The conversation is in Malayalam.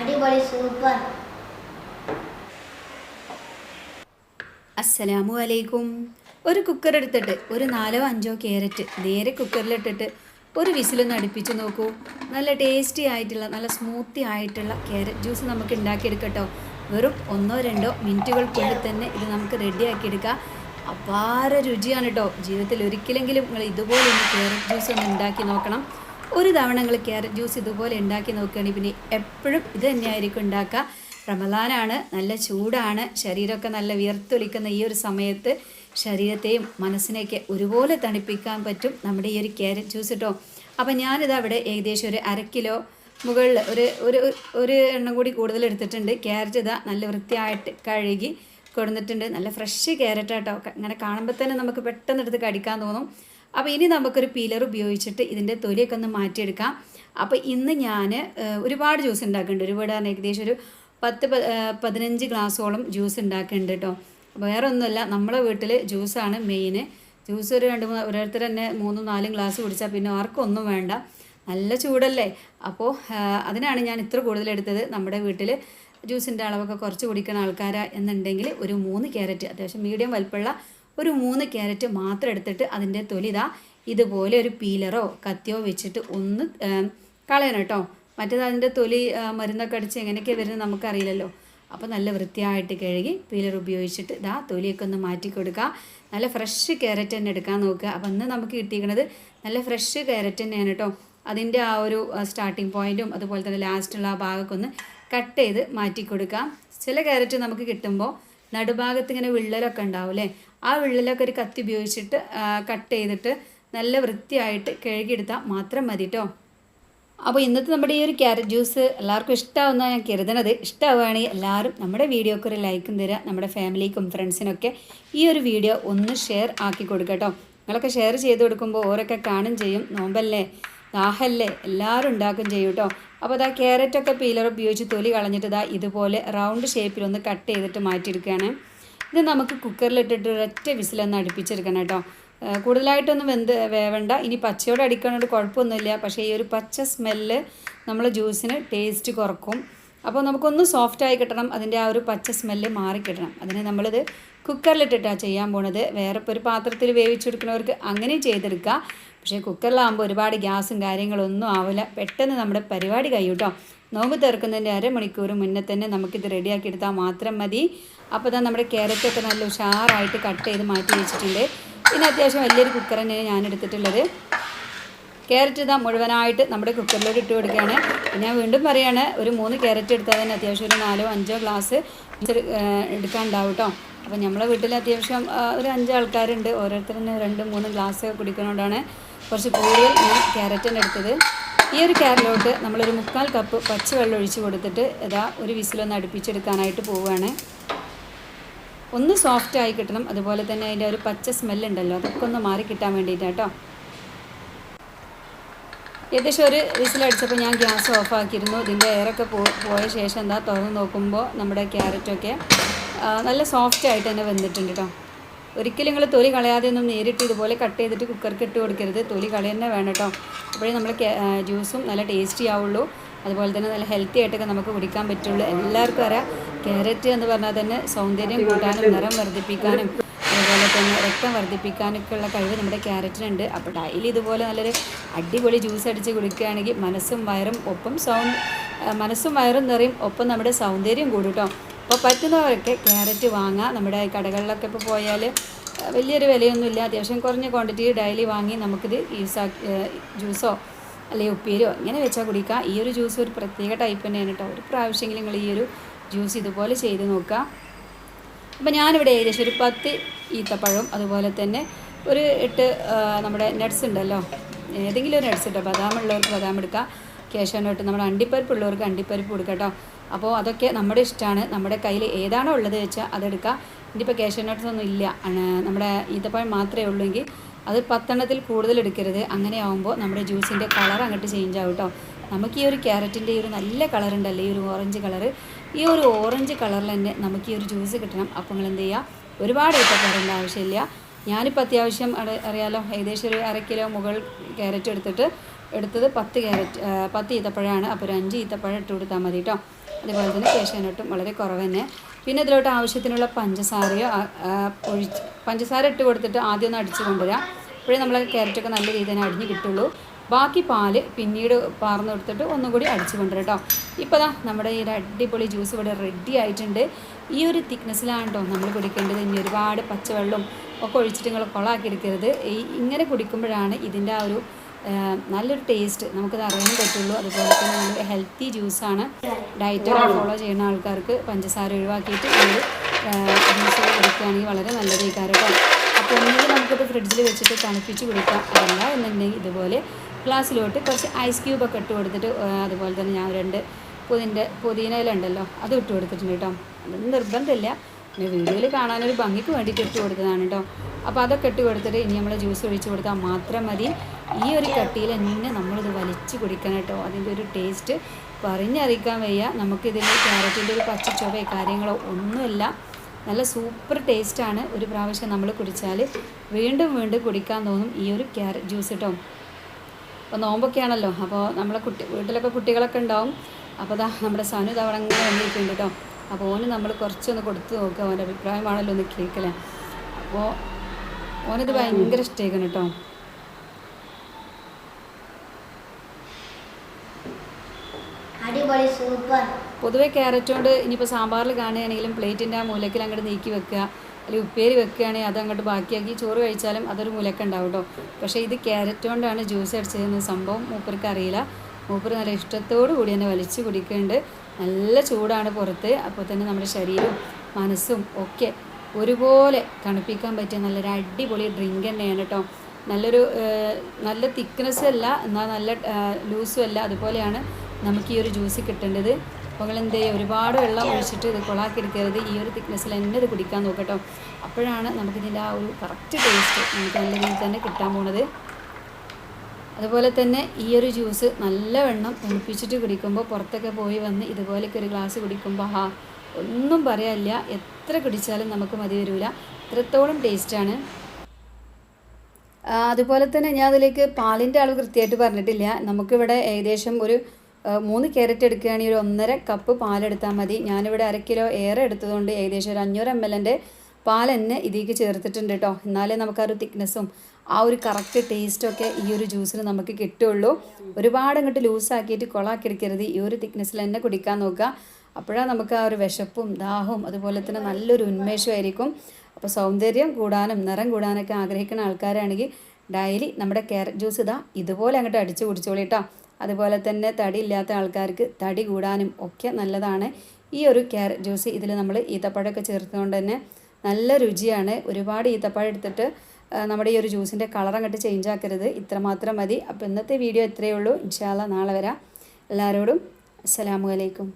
അടിപൊളി സൂപ്പർ അസ്സലാമു അലൈക്കും. ഒരു കുക്കർ എടുത്തിട്ട് ഒരു നാലോ അഞ്ചോ ക്യാരറ്റ് നേരെ കുക്കറിലിട്ടിട്ട് ഒരു വിസിലൊന്ന് അടുപ്പിച്ച് നോക്കൂ. നല്ല ടേസ്റ്റി ആയിട്ടുള്ള നല്ല സ്മൂത്തി ആയിട്ടുള്ള ക്യാരറ്റ് ജ്യൂസ് നമുക്ക് ഉണ്ടാക്കിയെടുക്കട്ടോ. വെറും ഒന്നോ രണ്ടോ മിനിറ്റുകൾക്കുള്ളിൽ തന്നെ ഇത് നമുക്ക് റെഡിയാക്കിയെടുക്കാം അപാര രുചിയാണ് കേട്ടോ ജീവിതത്തിൽ ഒരിക്കലെങ്കിലും നിങ്ങൾ ഇതുപോലെ ഒന്ന് ക്യാരറ്റ് ജ്യൂസ് ഒന്ന് ഉണ്ടാക്കി നോക്കണം. ഒരു തവണ നിങ്ങൾ ക്യാരറ്റ് ജ്യൂസ് ഇതുപോലെ ഉണ്ടാക്കി നോക്കുകയാണെങ്കിൽ പിന്നെ എപ്പോഴും ഇത് തന്നെയായിരിക്കും ഉണ്ടാക്കുക. റമദാനാണ് നല്ല ചൂടാണ് ശരീരമൊക്കെ നല്ല വിയർത്തൊലിക്കുന്ന ഈ ഒരു സമയത്ത് ശരീരത്തെയും മനസ്സിനെയൊക്കെ ഒരുപോലെ തണുപ്പിക്കാൻ പറ്റും നമ്മുടെ ഈ ഒരു ക്യാരറ്റ് ജ്യൂസ് കേട്ടോ അപ്പം ഞാനിത് അവിടെ ഏകദേശം ഒരു അര കിലോ മുകളിൽ ഒരു ഒരു ഒരു എണ്ണം കൂടി കൂടുതൽ എടുത്തിട്ടുണ്ട്. ക്യാരറ്റ് ഇതാ നല്ല വൃത്തിയായിട്ട് കഴുകി കൊടുത്തിട്ടുണ്ട്. നല്ല ഫ്രഷ് ക്യാരറ്റ് ആട്ടോ ഇങ്ങനെ കാണുമ്പോൾ തന്നെ നമുക്ക് പെട്ടെന്ന് എടുത്ത് കടിക്കാൻ തോന്നും. അപ്പോൾ ഇനി നമുക്കൊരു പീലർ ഉപയോഗിച്ചിട്ട് ഇതിന്റെ തൊലിയൊക്കെ ഒന്ന് മാറ്റിയെടുക്കാം. അപ്പോൾ ഇന്ന് ഞാൻ ഒരുപാട് ജ്യൂസ് ഉണ്ടാക്കുന്നുണ്ട്. ഒരുപാട് ഏകദേശം ഒരു പത്ത് പതിനഞ്ച് ഗ്ലാസ്സോളം ജ്യൂസ് ഉണ്ടാക്കുന്നുണ്ട് കേട്ടോ. അപ്പോൾ വേറെ ഒന്നുമല്ല നമ്മളെ വീട്ടിൽ ജ്യൂസാണ് മെയിൻ ജ്യൂസ് ഒരു രണ്ട് മൂന്ന് ഓരോരുത്തർ തന്നെ മൂന്നും നാലും ഗ്ലാസ് കുടിച്ചാൽ പിന്നെ ആർക്കും ഒന്നും വേണ്ട. നല്ല ചൂടല്ലേ? അപ്പോൾ അതിനാണ് ഞാൻ ഇത്ര കൂടുതൽ എടുത്തത്. നമ്മുടെ വീട്ടിൽ ജ്യൂസിന്റെ അളവൊക്കെ കുറച്ച് കുടിക്കുന്ന ആൾക്കാരാ എന്നുണ്ടെങ്കിൽ ഒരു മൂന്ന് ക്യാരറ്റ് അത്യാവശ്യം മീഡിയം വലിപ്പമുള്ള ഒരു മൂന്ന് ക്യാരറ്റ് മാത്രം എടുത്തിട്ട് അതിന്റെ തൊലി ഇതാ ഇതുപോലെ ഒരു പീലറോ കത്തിയോ വെച്ചിട്ട് ഒന്ന് കളയണം കേട്ടോ. മറ്റേത് അതിന്റെ തൊലി മരുന്നൊക്കെ അടിച്ച് എങ്ങനെയൊക്കെ വരുന്നത് നമുക്കറിയില്ലല്ലോ. അപ്പോൾ നല്ല വൃത്തിയായിട്ട് കഴുകി പീലർ ഉപയോഗിച്ചിട്ട് ഇതാ തൊലിയൊക്കെ ഒന്ന് മാറ്റി കൊടുക്കുക നല്ല ഫ്രഷ് ക്യാരറ്റ് തന്നെ എടുക്കാൻ നോക്കുക. അപ്പോൾ ഇന്ന് നമുക്ക് കിട്ടിയിരിക്കുന്നത് നല്ല ഫ്രഷ് ക്യാരറ്റ് തന്നെയാണ് കേട്ടോ. അതിന്റെ ആ ഒരു സ്റ്റാർട്ടിങ് പോയിന്റും അതുപോലെ തന്നെ ലാസ്റ്റുള്ള ആ ഭാഗമൊക്കെ ഒന്ന് കട്ട് ചെയ്ത് മാറ്റി കൊടുക്കാം. ചില ക്യാരറ്റ് നമുക്ക് കിട്ടുമ്പോൾ നടുഭാഗത്ത് ഇങ്ങനെ വിള്ളലൊക്കെ ഉണ്ടാവും അല്ലേ? ആ വിള്ളലൊക്കെ ഒരു കത്തി ഉപയോഗിച്ചിട്ട് കട്ട് ചെയ്തിട്ട് നല്ല വൃത്തിയായിട്ട് കഴുകിയെടുത്താൽ മാത്രം മതി കേട്ടോ അപ്പോൾ ഇന്നത്തെ നമ്മുടെ ഈ ഒരു ക്യാരറ്റ് ജ്യൂസ് എല്ലാവർക്കും ഇഷ്ടമാവുന്ന ഞാൻ കരുതണത്. ഇഷ്ടമാവുകയാണെങ്കിൽ എല്ലാവരും നമ്മുടെ വീഡിയോക്ക് ഒരു ലൈക്കും തരിക നമ്മുടെ ഫാമിലിക്കും ഫ്രണ്ട്സിനൊക്കെ ഈ ഒരു വീഡിയോ ഒന്ന് ഷെയർ ആക്കി കൊടുക്കട്ടോ. കേട്ടോ നിങ്ങളൊക്കെ ഷെയർ ചെയ്ത് കൊടുക്കുമ്പോൾ ഓരൊക്കെ കാണും ചെയ്യും. നോമ്പല്ലേ? ദാഹല്ലേ എല്ലാവരും ഉണ്ടാക്കും ചെയ്യും കേട്ടോ അപ്പോൾ അതാ ക്യാരറ്റൊക്കെ പീലർ ഉപയോഗിച്ച് തൊലി കളഞ്ഞിട്ട് ഇതാ ഇതുപോലെ റൗണ്ട് ഷേപ്പിൽ ഒന്ന് കട്ട് ചെയ്തിട്ട് മാറ്റിയെടുക്കുകയാണ്. ഇത് നമുക്ക് കുക്കറിലിട്ടിട്ട് ഒരൊറ്റ വിസിലൊന്ന് അടുപ്പിച്ചെടുക്കണം കേട്ടോ കൂടുതലായിട്ടൊന്നും വെന്ത് വേവണ്ട. ഇനി പച്ചയോടെ അടിക്കണോണ്ട് കുഴപ്പമൊന്നുമില്ല. പക്ഷേ ഈ ഒരു പച്ച സ്മെല്ല് നമ്മൾ ജ്യൂസിന് ടേസ്റ്റ് കുറക്കും. അപ്പോൾ നമുക്കൊന്ന് സോഫ്റ്റായി കിട്ടണം അതിന്റെ ആ ഒരു പച്ച സ്മെല്ല് മാറി കിട്ടണം. അതിന് നമ്മളിത് കുക്കറിലിട്ടിട്ടാണ് ചെയ്യാൻ പോണത്. വേറെ ഇപ്പോൾ ഒരു പാത്രത്തിൽ വേവിച്ചെടുക്കുന്നവർക്ക് അങ്ങനെയും ചെയ്തെടുക്കുക പക്ഷേ കുക്കറിലാകുമ്പോൾ ഒരുപാട് ഗ്യാസും കാര്യങ്ങളൊന്നും ആവില്ല പെട്ടെന്ന് നമ്മുടെ പരിപാടി കഴിയും കേട്ടോ നോമ്പ് തീർക്കുന്നതിന്റെ അരമണിക്കൂർ മുന്നേ തന്നെ നമുക്കിത് റെഡിയാക്കി എടുത്താൽ മാത്രം മതി. അപ്പോൾ തന്നെ നമ്മുടെ ക്യാരറ്റൊക്കെ നല്ല ഉഷാറായിട്ട് കട്ട് ചെയ്ത് മാറ്റി വെച്ചിട്ടുണ്ട്. പിന്നെ അത്യാവശ്യം വലിയൊരു കുക്കർ തന്നെയാണ് ഞാൻ എടുത്തിട്ടുള്ളത് ക്യാരറ്റ് ഇതാ മുഴുവനായിട്ട് നമ്മുടെ കുക്കറിലോട്ട് ഇട്ട് കൊടുക്കുകയാണ്. ഞാൻ വീണ്ടും പറയുകയാണ് ഒരു മൂന്ന് ക്യാരറ്റ് എടുത്താൽ തന്നെ അത്യാവശ്യം ഒരു നാലോ അഞ്ചോ ഗ്ലാസ് എടുക്കാനുണ്ടാവും കേട്ടോ അപ്പോൾ നമ്മളെ വീട്ടിൽ അത്യാവശ്യം ഒരു അഞ്ച് ആൾക്കാരുണ്ട്. ഓരോരുത്തരും രണ്ട് മൂന്ന് ഗ്ലാസ് കുടിക്കുന്നതുകൊണ്ടാണ് കുറച്ച് കൂടുതൽ ഞാൻ ക്യാരറ്റ് തന്നെ എടുത്തത്. ഈ ഒരു ക്യാരലോട്ട് നമ്മളൊരു മുക്കാൽ കപ്പ് പച്ചവെള്ളം ഒഴിച്ച് കൊടുത്തിട്ട് ഇതാ ഒരു വിസിലൊന്ന് അടുപ്പിച്ചെടുക്കാനായിട്ട് പോവുകയാണ്. ഒന്ന് സോഫ്റ്റ് ആയി കിട്ടണം. അതുപോലെ തന്നെ അതിന്റെ ഒരു പച്ച സ്മെല്ലുണ്ടല്ലോ അതൊക്കെ ഒന്ന് മാറി കിട്ടാൻ വേണ്ടിയിട്ടാണ് കേട്ടോ ഏകദേശം ഒരു വിസിലടിച്ചപ്പോൾ ഞാൻ ഗ്യാസ് ഓഫാക്കിയിരുന്നു. ഇതിന്റെ എയറൊക്കെ പോയ ശേഷം എന്താ തുറന്ന് നോക്കുമ്പോൾ നമ്മുടെ ക്യാരറ്റൊക്കെ നല്ല സോഫ്റ്റ് ആയിട്ട് തന്നെ വെന്തിട്ടുണ്ട് കേട്ടോ. ഒരിക്കലും നിങ്ങൾ തൊലി കളയാതെ ഒന്നും നേരിട്ട് ഇതുപോലെ കട്ട് ചെയ്തിട്ട് കുക്കർക്ക് ഇട്ട് കൊടുക്കരുത്. തൊലി കളയന്നെ വേണം കേട്ടോ. അപ്പോഴേ നമ്മൾ ജ്യൂസും നല്ല ടേസ്റ്റി ആവുള്ളൂ. അതുപോലെ തന്നെ നല്ല ഹെൽത്തി ആയിട്ടൊക്കെ നമുക്ക് കുടിക്കാൻ പറ്റുള്ളൂ. എല്ലാവർക്കും അറിയാം ക്യാരറ്റ് എന്ന് പറഞ്ഞാൽ തന്നെ സൗന്ദര്യം കൂട്ടാനും നിറം വർദ്ധിപ്പിക്കാനും അതുപോലെ തന്നെ രക്തം വർദ്ധിപ്പിക്കാനൊക്കെയുള്ള കഴിവ് നമ്മുടെ ക്യാരറ്റിനുണ്ട്. അപ്പോൾ ഡെയിലി ഇതുപോലെ നല്ലൊരു അടിപൊളി ജ്യൂസ് അടിച്ച് കുടിക്കുകയാണെങ്കിൽ മനസ്സും വയറും ഒപ്പം സൗണ്ട് മനസ്സും വയറും നിറയും ഒപ്പം നമ്മുടെ സൗന്ദര്യം കൂടും അപ്പോൾ പറ്റുന്നവരൊക്കെ ക്യാരറ്റ് വാങ്ങാം. നമ്മുടെ കടകളിലൊക്കെ ഇപ്പോൾ പോയാൽ വലിയൊരു വിലയൊന്നുമില്ല. അത്യാവശ്യം കുറഞ്ഞ ക്വാണ്ടിറ്റി ഡെയിലി വാങ്ങി നമുക്കിത് യൂസ് ജ്യൂസോ അല്ലെങ്കിൽ ഉപ്പേരിയോ ഇങ്ങനെ വെച്ചാൽ കുടിക്കാം. ഈ ഒരു ജ്യൂസ് ഒരു പ്രത്യേക ടൈപ്പ് തന്നെയാണ് കേട്ടോ ഒരു പ്രാവശ്യമെങ്കിലും നിങ്ങൾ ഈ ഒരു ജ്യൂസ് ഇതുപോലെ ചെയ്ത് നോക്കുക അപ്പോൾ ഞാനിവിടെ ഏകദേശം ഒരു പത്ത് ഈത്തപ്പഴവും അതുപോലെ തന്നെ ഒരു എട്ട് നമ്മുടെ നട്ട്സ് ഉണ്ടല്ലോ. ഏതെങ്കിലും ഒരു നട്ട്സ് കേട്ടോ ബദാം ഉള്ളവർക്ക് ബദാം എടുക്കാം. കേശവനോട്ട് നമ്മുടെ അണ്ടിപ്പരിപ്പ് ഉള്ളവർക്ക് അണ്ടിപ്പരിപ്പ് കൊടുക്കാം കേട്ടോ അപ്പോൾ അതൊക്കെ നമ്മുടെ ഇഷ്ടമാണ് നമ്മുടെ കയ്യിൽ ഏതാണോ ഉള്ളത് വെച്ചാൽ അതെടുക്കാം ഇനിയിപ്പോൾ കേശവനട്ട്സ് ഒന്നും ഇല്ല. നമ്മുടെ ഈത്തപ്പഴം മാത്രമേ ഉള്ളൂ എങ്കിൽ അത് പത്തെണ്ണത്തിൽ കൂടുതൽ എടുക്കരുത്. അങ്ങനെ ആകുമ്പോൾ നമ്മുടെ ജ്യൂസിന്റെ കളർ അങ്ങോട്ട് ചേഞ്ച് ആവും കേട്ടോ നമുക്ക് ഈ ഒരു ക്യാരറ്റിന്റെ ഈ ഒരു നല്ല കളർ ഉണ്ടല്ലോ ഈ ഒരു ഓറഞ്ച് കളർ ഈ ഒരു ഓറഞ്ച് കളറിൽ തന്നെ നമുക്ക് ഈ ഒരു ജ്യൂസ് കിട്ടണം. അപ്പോൾ നിങ്ങൾ എന്ത് ചെയ്യുക ഒരുപാട് ഇട്ടപ്പറേണ്ട ആവശ്യമില്ല. ഞാനിപ്പോൾ അത്യാവശ്യം അറി- അറിയാലോ ഏകദേശം ഒരു അര കിലോ മുകൾ ക്യാരറ്റ് എടുത്തിട്ട് എടുത്തത് പത്ത് ക്യാരറ്റ് പത്ത് ഈത്തപ്പഴമാണ് അപ്പോൾ ഒരു അഞ്ച് ഈത്തപ്പഴം ഇട്ട് കൊടുത്താൽ മതി കേട്ടോ അതുപോലെ തന്നെ കേശവനട്ടും വളരെ കുറവ് തന്നെ. പിന്നെ ഇതിലോട്ട് ആവശ്യത്തിനുള്ള പഞ്ചസാരയോ ഒഴിച്ച് പഞ്ചസാര ഇട്ട് കൊടുത്തിട്ട് ആദ്യം ഒന്ന് അടിച്ച് കൊണ്ടുവരാം. അപ്പോഴേ നമ്മൾ ക്യാരറ്റൊക്കെ നല്ല രീതിയിൽ അടിഞ്ഞ് കിട്ടുള്ളൂ. ബാക്കി പാൽ പിന്നീട് പാർന്ന് കൊടുത്തിട്ട് ഒന്നും കൂടി അടിച്ചു കൊണ്ടുവരാം കേട്ടോ. ഇപ്പോൾ ദാ നമ്മുടെ ഈ ഒരു അടിപൊളി ജ്യൂസ് ഇവിടെ റെഡി ആയിട്ടുണ്ട്. ഈ ഒരു തിക്നെസ്സിലാണ് കേട്ടോ നമ്മൾ കുടിക്കേണ്ടത്. ഇനി ഒരുപാട് പച്ചവെള്ളം ഒക്കെ ഒഴിച്ചിട്ട് നിങ്ങൾ കൊളാക്കി എടുക്കരുത് ഈ ഇങ്ങനെ കുടിക്കുമ്പോഴാണ് ഇതിന്റെ ആ ഒരു നല്ലൊരു ടേസ്റ്റ് നമുക്കത് അറിയാൻ പറ്റുള്ളൂ. അതുപോലെ തന്നെ നല്ലൊരു ഹെൽത്തി ജ്യൂസാണ് ഡയറ്റൊക്കെ ഫോളോ ചെയ്യുന്ന ആൾക്കാർക്ക് പഞ്ചസാര ഒഴിവാക്കിയിട്ട് ഒരു ജ്യൂസ് കുടിക്കുകയാണെങ്കിൽ വളരെ നല്ലത് കാര്യം അപ്പോൾ ഒന്നുകിൽ നമുക്കിത് ഫ്രിഡ്ജിൽ വെച്ചിട്ട് തണുപ്പിച്ച് കുടിക്കാം. അതല്ല എന്നുണ്ടെങ്കിൽ ഇതുപോലെ ഗ്ലാസ്സിലോട്ട് കുറച്ച് ഐസ് ക്യൂബൊക്കെ ഇട്ട് കൊടുത്തിട്ട് അതുപോലെ തന്നെ ഞാൻ രണ്ട് പുതിന്റെ ഉണ്ടല്ലോ അത് ഇട്ട് കൊടുത്തിട്ടുണ്ട് കേട്ടോ. അതൊന്നും നിർബന്ധമില്ല. പിന്നെ വീഡിയോയിൽ കാണാനൊരു ഭംഗിക്ക് വേണ്ടിയിട്ട് ഇട്ട് കൊടുത്തതാണ് കേട്ടോ. അപ്പോൾ അതൊക്കെ ഇട്ട് കൊടുത്തിട്ട് ഇനി നമ്മൾ ജ്യൂസ് ഒഴിച്ച് കൊടുത്താൽ മാത്രം മതി. ഈ ഒരു കട്ടിയിൽ എന്നെ നമ്മളിത് വലിച്ച് കുടിക്കണം കേട്ടോ. അതിന്റെ ഒരു ടേസ്റ്റ് പറഞ്ഞറിയിക്കാൻ വയ്യ. നമുക്കിതിൽ ക്യാരറ്റിന്റെ ഒരു പച്ച ചുവയോ കാര്യങ്ങളോ ഒന്നുമില്ല. നല്ല സൂപ്പർ ടേസ്റ്റാണ് ഒരു പ്രാവശ്യം നമ്മൾ കുടിച്ചാൽ വീണ്ടും വീണ്ടും കുടിക്കാൻ തോന്നും ഈ ഒരു ക്യാരറ്റ് ജ്യൂസ് കേട്ടോ അപ്പോൾ നോമ്പൊക്കെ ആണല്ലോ അപ്പോൾ നമ്മളെ കുട്ടി വീട്ടിലൊക്കെ കുട്ടികളൊക്കെ ഉണ്ടാവും. അപ്പോൾ അതാ നമ്മുടെ സനു തവണ വന്നിട്ടുണ്ട് അങ്ങനെ കേട്ടോ. അപ്പോൾ ഓന് നമ്മൾ കുറച്ചൊന്ന് കൊടുത്ത് നോക്കുക അവന്റെ അഭിപ്രായമാണല്ലോ ഒന്ന് കേൾക്കലേ. അപ്പോൾ ഓനത് ഭയങ്കര ഇഷ്ടമായിരിക്കണം കേട്ടോ. പൊതുവേ ക്യാരറ്റ് കൊണ്ട് ഇനിയിപ്പോൾ സാമ്പാറിൽ കാണുകയാണെങ്കിലും പ്ലേറ്റിന്റെ ആ മൂലക്കിൽ അങ്ങോട്ട് നീക്കി വെക്കുക. അല്ലെങ്കിൽ ഉപ്പേരി വെക്കുകയാണെങ്കിൽ അത് അങ്ങോട്ട് ബാക്കിയാക്കി ചോറ് കഴിച്ചാലും അതൊരു മുലക്കുണ്ടാവും കേട്ടോ പക്ഷേ ഇത് ക്യാരറ്റ് കൊണ്ടാണ് ജ്യൂസ് അടിച്ചതെന്ന് സംഭവം മൂപ്പർക്ക് അറിയില്ല. മൂപ്പർ നല്ല ഇഷ്ടത്തോടു കൂടി തന്നെ വലിച്ചു കുടിക്കുന്നുണ്ട്. നല്ല ചൂടാണ് പുറത്ത്. അപ്പോൾ തന്നെ നമ്മുടെ ശരീരവും മനസ്സും ഒക്കെ ഒരുപോലെ തണുപ്പിക്കാൻ പറ്റിയ നല്ലൊരു അടിപൊളി ഡ്രിങ്ക് തന്നെയാണ് കേട്ടോ നല്ലൊരു നല്ല തിക്നെസ്സും അല്ല എന്നാൽ നല്ല ലൂസും അല്ല അതുപോലെയാണ് നമുക്ക് ഈ ഒരു ജ്യൂസ് കിട്ടേണ്ടത്. അപ്പോൾ എന്ത് ചെയ്യുക ഒരുപാട് വെള്ളം ഒഴിച്ചിട്ട് ഇത് കൊളാക്കി എടുക്കരുത് ഈ ഒരു തിക്നെസ്സിൽ തന്നെ ഇത് കുടിക്കാൻ നോക്കട്ടോ. അപ്പോഴാണ് നമുക്കിതിന്റെ ആ ഒരു കറക്റ്റ് ടേസ്റ്റ് നമുക്ക് നല്ല രീതിയിൽ തന്നെ കിട്ടാൻ പോണത്. അതുപോലെ തന്നെ ഈ ഒരു ജ്യൂസ് നല്ല നല്ലവണ്ണം തണുപ്പിച്ചിട്ട് കുടിക്കുമ്പോൾ പുറത്തൊക്കെ പോയി വന്ന് ഇതുപോലെയൊക്കെ ഒരു ഗ്ലാസ് കുടിക്കുമ്പോൾ ആ ഒന്നും പറയാനില്ല. എത്ര കുടിച്ചാലും നമുക്ക് മതി വരില്ല ഇത്രത്തോളം ടേസ്റ്റാണ് അതുപോലെ തന്നെ ഞാൻ അതിലേക്ക് പാലിന്റെ അളവ് കൃത്യമായിട്ട് പറഞ്ഞിട്ടില്ല. നമുക്കിവിടെ ഏകദേശം ഒരു മൂന്ന് ക്യാരറ്റ് എടുക്കുകയാണെങ്കിൽ ഒരു ഒന്നര കപ്പ് പാലെടുത്താൽ മതി. ഞാനിവിടെ അര കിലോ ഏറെ എടുത്തതുകൊണ്ട് ഏകദേശം ഒരു അഞ്ഞൂറ് എം എല്ലിന്റെ പാൽ തന്നെ ഇതിലേക്ക് ചേർത്തിട്ടുണ്ട് കേട്ടോ. എന്നാലേ നമുക്ക് ആ ഒരു തിക്നെസ്സും ആ ഒരു കറക്റ്റ് ടേസ്റ്റൊക്കെ ഈ ഒരു ജ്യൂസിന് നമുക്ക് കിട്ടുള്ളൂ ഒരുപാട് അങ്ങോട്ട് ലൂസാക്കിയിട്ട് കൊളാക്കി എടുക്കരുത് ഈ ഒരു തിക്നെസ്സിൽ തന്നെ കുടിക്കാൻ നോക്കുക. അപ്പോഴാണ് നമുക്ക് ആ ഒരു വിശപ്പും ദാഹവും അതുപോലെ തന്നെ നല്ലൊരു ഉന്മേഷമായിരിക്കും. അപ്പോൾ സൗന്ദര്യം കൂടാനും നിറം കൂടാനൊക്കെ ആഗ്രഹിക്കുന്ന ആൾക്കാരാണെങ്കിൽ ഡെയിലി നമ്മുടെ ക്യാരറ്റ് ജ്യൂസ് ഇതാ ഇതുപോലെ അങ്ങോട്ട് അടിച്ചു കുടിച്ചോളി കേട്ടോ. അതുപോലെ തന്നെ തടി ഇല്ലാത്ത ആൾക്കാർക്ക് തടി കൂടാനും ഒക്കെ നല്ലതാണ്. ഈ ഒരു ക്യാരറ്റ് ജ്യൂസ് ഇതിൽ നമ്മൾ ഈത്തപ്പഴമൊക്കെ ചേർത്തുകൊണ്ട് തന്നെ നല്ല രുചിയാണ്. ഒരുപാട് ഈത്തപ്പഴം എടുത്തിട്ട് നമ്മുടെ ഈ ഒരു ജ്യൂസിന്റെ കളർ അങ്ങോട്ട് ചേഞ്ച് ആക്കരുത്. ഇത്രമാത്രം മതി. അപ്പോൾ ഇന്നത്തെ വീഡിയോ ഇത്രയേ ഉള്ളൂ. ഇൻഷാല്ല നാളെ വരാം. എല്ലാവരോടും അസ്സലാമു അലൈക്കും.